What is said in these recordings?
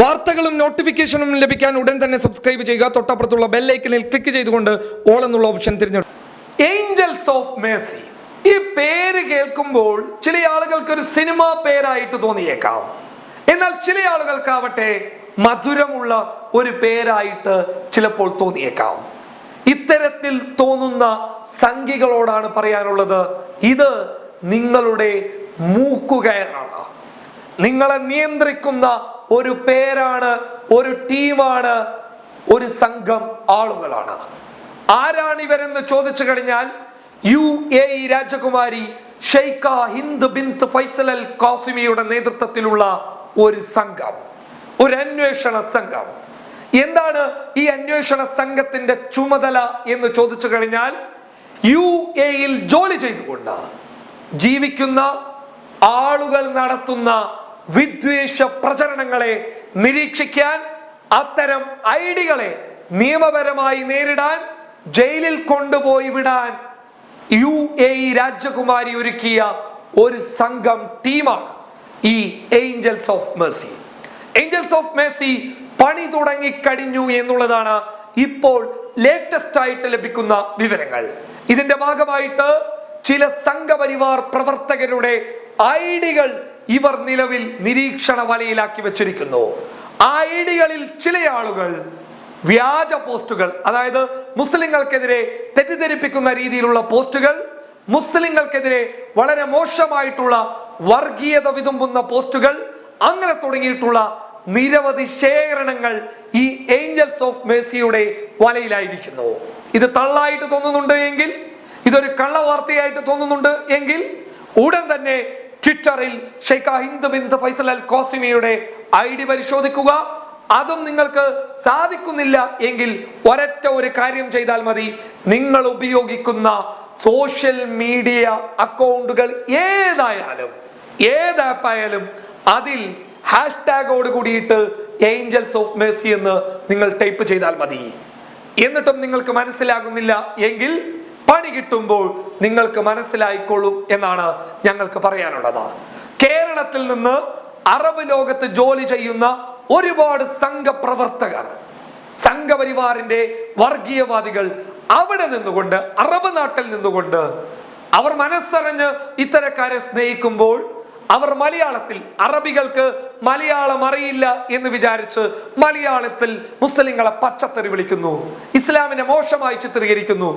വാർത്തകളും നോട്ടിഫിക്കേഷനും ലഭിക്കാൻ ഉടൻ തന്നെ സബ്സ്ക്രൈബ് ചെയ്യുക. തൊട്ടപ്പുറത്തുള്ള ബെല്ലൈക്കനിൽ ക്ലിക്ക് ചെയ്തുകൊണ്ട് ഓൾ എന്നുള്ള ഓപ്ഷൻ തിരഞ്ഞെടുക്കും ഏഞ്ചൽസ് ഓഫ് മേഴ്സി ഈ പേര് കേൾക്കുമ്പോൾ ചില ആളുകൾക്ക് ഒരു സിനിമ പേരായിട്ട് തോന്നിയേക്കാം. എന്നാൽ ചില ആളുകൾക്കാവട്ടെ മധുരമുള്ള ഒരു പേരായിട്ട് ചിലപ്പോൾ തോന്നിയേക്കാം. ഇത്തരത്തിൽ തോന്നുന്ന സംഖ്യകളോടാണ് പറയാനുള്ളത്. ഇത് നിങ്ങളുടെ മൂക്കുകയറാണ്. നിങ്ങളെ നിയന്ത്രിക്കുന്ന ഒരു പേരാണ് ഒരു ടീമാണ് ഒരു സംഘം ആളുകളാണ്. ആരാണ് ഇവരെന്ന് ചോദിച്ചു കഴിഞ്ഞാൽ യു എ രാജകുമാരി Sheikha Hind bint Faisal Al കാസിമിയുടെ നേതൃത്വത്തിലുള്ള ഒരു സംഘം ഒരു അന്വേഷണ സംഘം. എന്താണ് ഈ അന്വേഷണ സംഘത്തിന്റെ ചുമതല എന്ന് ചോദിച്ചു കഴിഞ്ഞാൽ യു എയിൽ ജോലി ചെയ്തുകൊണ്ട് ജീവിക്കുന്ന ആളുകൾ നടത്തുന്ന വിദ്വേഷ പ്രചരണങ്ങളെ നിരീക്ഷിക്കാൻ അത്തരം ഐഡികളെ നിയമപരമായി നേരിടാൻ ജയിലിൽ കൊണ്ടുപോയി വിടാൻ യു എ രാജകുമാരി ഒരുക്കിയ ഒരു സംഘം ടീമാണ് ഈ angels of mercy. Angels of mercy പണി തുടങ്ങി കഴിഞ്ഞു എന്നുള്ളതാണ് ഇപ്പോൾ ലേറ്റസ്റ്റ് ആയിട്ട് ലഭിക്കുന്ന വിവരങ്ങൾ. ഇതിന്റെ ഭാഗമായിട്ട് ചില സംഘപരിവാർ പ്രവർത്തകരുടെ ഐഡികൾ ഇവർ നിലവിൽ നിരീക്ഷണ വലയിലാക്കി വെച്ചിരിക്കുന്നു. ആ ഐഡികളിൽ ചില ആളുകൾ വ്യാജ പോസ്റ്റുകൾ അതായത് മുസ്ലിങ്ങൾക്കെതിരെ തെറ്റിദ്ധരിപ്പിക്കുന്ന രീതിയിലുള്ള പോസ്റ്റുകൾ മുസ്ലിങ്ങൾക്കെതിരെ വളരെ മോശമായിട്ടുള്ള വർഗീയത വിതുമ്പുന്ന പോസ്റ്റുകൾ അങ്ങനെ തുടങ്ങിയിട്ടുള്ള നിരവധി ശേഖരണങ്ങൾ ഈ ഏഞ്ചൽസ് ഓഫ് മേസിയുടെ വലയിലായിരിക്കുന്നു. ഇത് തള്ളായിട്ട് തോന്നുന്നുണ്ട് എങ്കിൽ ഇതൊരു കള്ളവാർത്തയായിട്ട് തോന്നുന്നുണ്ട് എങ്കിൽ ഉടൻ തന്നെ ട്വിറ്ററിൽ Sheikha Hind bint Faisal Al കോസിമിയുടെ I D പരിശോധിക്കുക. അതും നിങ്ങൾക്ക് സാധിക്കുന്നില്ല എങ്കിൽ ഒരൊറ്റ ഒരു കാര്യം ചെയ്താൽ മതി. നിങ്ങൾ ഉപയോഗിക്കുന്ന സോഷ്യൽ മീഡിയ അക്കൗണ്ടുകൾ ഏതായാലും ഏത് ആപ്പായാലും അതിൽ ഹാഷ്ടാഗോട് കൂടിയിട്ട് ഏഞ്ചൽസ് ഓഫ് മേഴ്സി എന്ന് നിങ്ങൾ ടൈപ്പ് ചെയ്താൽ മതി. എന്നിട്ടും നിങ്ങൾക്ക് മനസ്സിലാകുന്നില്ല എങ്കിൽ പണി കിട്ടുമ്പോൾ നിങ്ങൾക്ക് മനസ്സിലായിക്കോളൂ എന്നാണ് ഞങ്ങൾക്ക് പറയാനുള്ളത്. കേരളത്തിൽ നിന്ന് അറബ് ലോകത്ത് ജോലി ചെയ്യുന്ന ഒരുപാട് സംഘപ്രവർത്തകർ സംഘപരിവാറിന്റെ വർഗീയവാദികൾ അവിടെ നിന്നുകൊണ്ട് അറബ് നാട്ടിൽ നിന്നുകൊണ്ട് അവർ മനസ്സറിഞ്ഞ് ഇത്തരക്കാരെ സ്നേഹിക്കുമ്പോൾ അവർ മലയാളത്തിൽ അറബികൾക്ക് മലയാളം അറിയില്ല എന്ന് വിചാരിച്ച് മലയാളത്തിൽ മുസ്ലിങ്ങളെ പച്ചത്തെറി വിളിക്കുന്നു ഇസ്ലാമിനെ മോശമായി ചിത്രീകരിക്കുന്നു.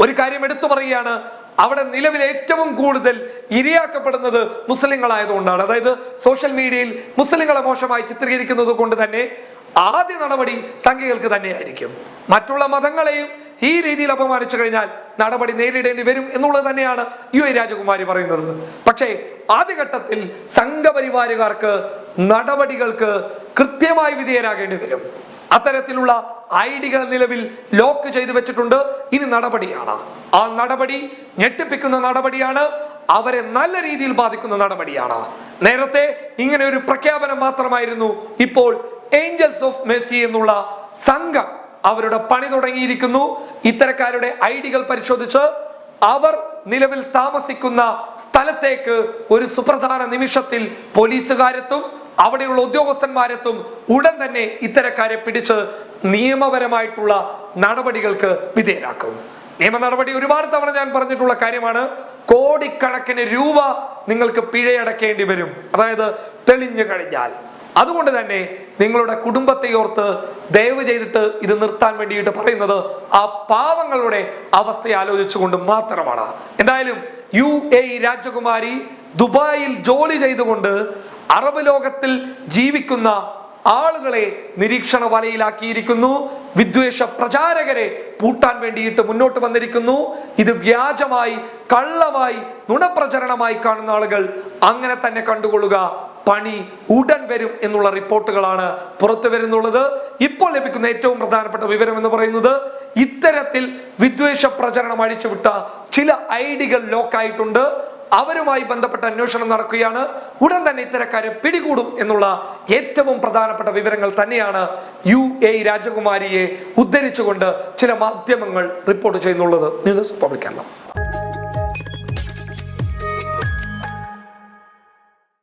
ഒരു കാര്യം എടുത്തു പറയുകയാണ്. അവിടെ നിലവിൽ ഏറ്റവും കൂടുതൽ ഇരയാക്കപ്പെടുന്നത് മുസ്ലിങ്ങളായതുകൊണ്ടാണ്. അതായത് സോഷ്യൽ മീഡിയയിൽ മുസ്ലിങ്ങളെ മോശമായി ചിത്രീകരിക്കുന്നത് കൊണ്ട് തന്നെ ആദ്യ നടപടി സംഘികൾക്ക് തന്നെയായിരിക്കും. മറ്റുള്ള മതങ്ങളെയും ഈ രീതിയിൽ അപമാനിച്ചു കഴിഞ്ഞാൽ നടപടി നേരിടേണ്ടി വരും എന്നുള്ളത് തന്നെയാണ് യു എ രാജകുമാരി പറയുന്നത്. പക്ഷേ ആദ്യഘട്ടത്തിൽ സംഘപരിവാരുകാർക്ക് നടപടികൾക്ക് കൃത്യമായി വിധേയരാകേണ്ടി വരും. അത്തരത്തിലുള്ള ഐഡികൾ നിലവിൽ ലോക്ക് ചെയ്തു വെച്ചിട്ടുണ്ട്. ഇനി നടപടിയാണ്. ആ നടപടി ഞെട്ടിപ്പിക്കുന്ന നടപടിയാണ്. അവരെ നല്ല രീതിയിൽ ബാധിക്കുന്ന നടപടിയാണ്. നേരത്തെ ഇങ്ങനെ ഒരു പ്രഖ്യാപനം മാത്രമായിരുന്നു. ഇപ്പോൾ ഏഞ്ചൽസ് ഓഫ് മെസ്സി എന്നുള്ള സംഘം അവരുടെ പണി തുടങ്ങിയിരിക്കുന്നു. ഇത്തരക്കാരുടെ ഐ ഡികൾ പരിശോധിച്ച് അവർ നിലവിൽ താമസിക്കുന്ന സ്ഥലത്തേക്ക് ഒരു സുപ്രധാന നിമിഷത്തിൽ പോലീസുകാരെത്തും അവിടെയുള്ള ഉദ്യോഗസ്ഥന്മാരെത്തും. ഉടൻ തന്നെ ഇത്തരക്കാരെ പിടിച്ച് നിയമപരമായിട്ടുള്ള നടപടികൾക്ക് വിധേയരാക്കും. നിയമ നടപടി ഒരുപാട് തവണ ഞാൻ പറഞ്ഞിട്ടുള്ള കാര്യമാണ്. കോടിക്കണക്കിന് രൂപ നിങ്ങൾക്ക് പിഴയടക്കേണ്ടി വരും. അതായത് തെളിഞ്ഞു കഴിഞ്ഞാൽ. അതുകൊണ്ട് തന്നെ നിങ്ങളുടെ കുടുംബത്തെ ഓർത്ത് ദയവ് ചെയ്തിട്ട് ഇത് നിർത്താൻ വേണ്ടിയിട്ട് പറയുന്നത് ആ പാവങ്ങളുടെ അവസ്ഥയെ ആലോചിച്ചുകൊണ്ട് മാത്രമാണ്. എന്തായാലും യു എ രാജകുമാരി ദുബായിൽ ജോലി ചെയ്തുകൊണ്ട് അറബ് ലോകത്തിൽ ജീവിക്കുന്ന ആളുകളെ നിരീക്ഷണ വലയിലാക്കിയിരിക്കുന്നു. വിദ്വേഷ പ്രചാരകരെ പൂട്ടാൻ വേണ്ടിയിട്ട് മുന്നോട്ട് വന്നിരിക്കുന്നു. ഇത് വ്യാജമായി കള്ളമായി നുണപ്രചരണമായി കാണുന്ന ആളുകൾ അങ്ങനെ തന്നെ കണ്ടുകൊള്ളുക. പണി ഉടൻ വരും എന്നുള്ള റിപ്പോർട്ടുകളാണ് പുറത്തു വരുന്നുള്ളത്. ഇപ്പോൾ ലഭിക്കുന്ന ഏറ്റവും പ്രധാനപ്പെട്ട വിവരം എന്ന് പറയുന്നത് ഇത്തരത്തിൽ വിദ്വേഷ പ്രചരണം അഴിച്ചുവിട്ട ചില ഐഡികൾ ലോക്കായിട്ടുണ്ട്. അവരുമായി ബന്ധപ്പെട്ട അന്വേഷണം നടക്കുകയാണ്. ഉടൻ തന്നെ ഇത്തരക്കാരെ പിടികൂടും എന്നുള്ള ഏറ്റവും പ്രധാനപ്പെട്ട വിവരങ്ങൾ തന്നെയാണ് യു എ രാജകുമാരിയെ ഉദ്ധരിച്ചുകൊണ്ട് ചില മാധ്യമങ്ങൾ റിപ്പോർട്ട് ചെയ്യുന്നുള്ളത്. News public Keralam.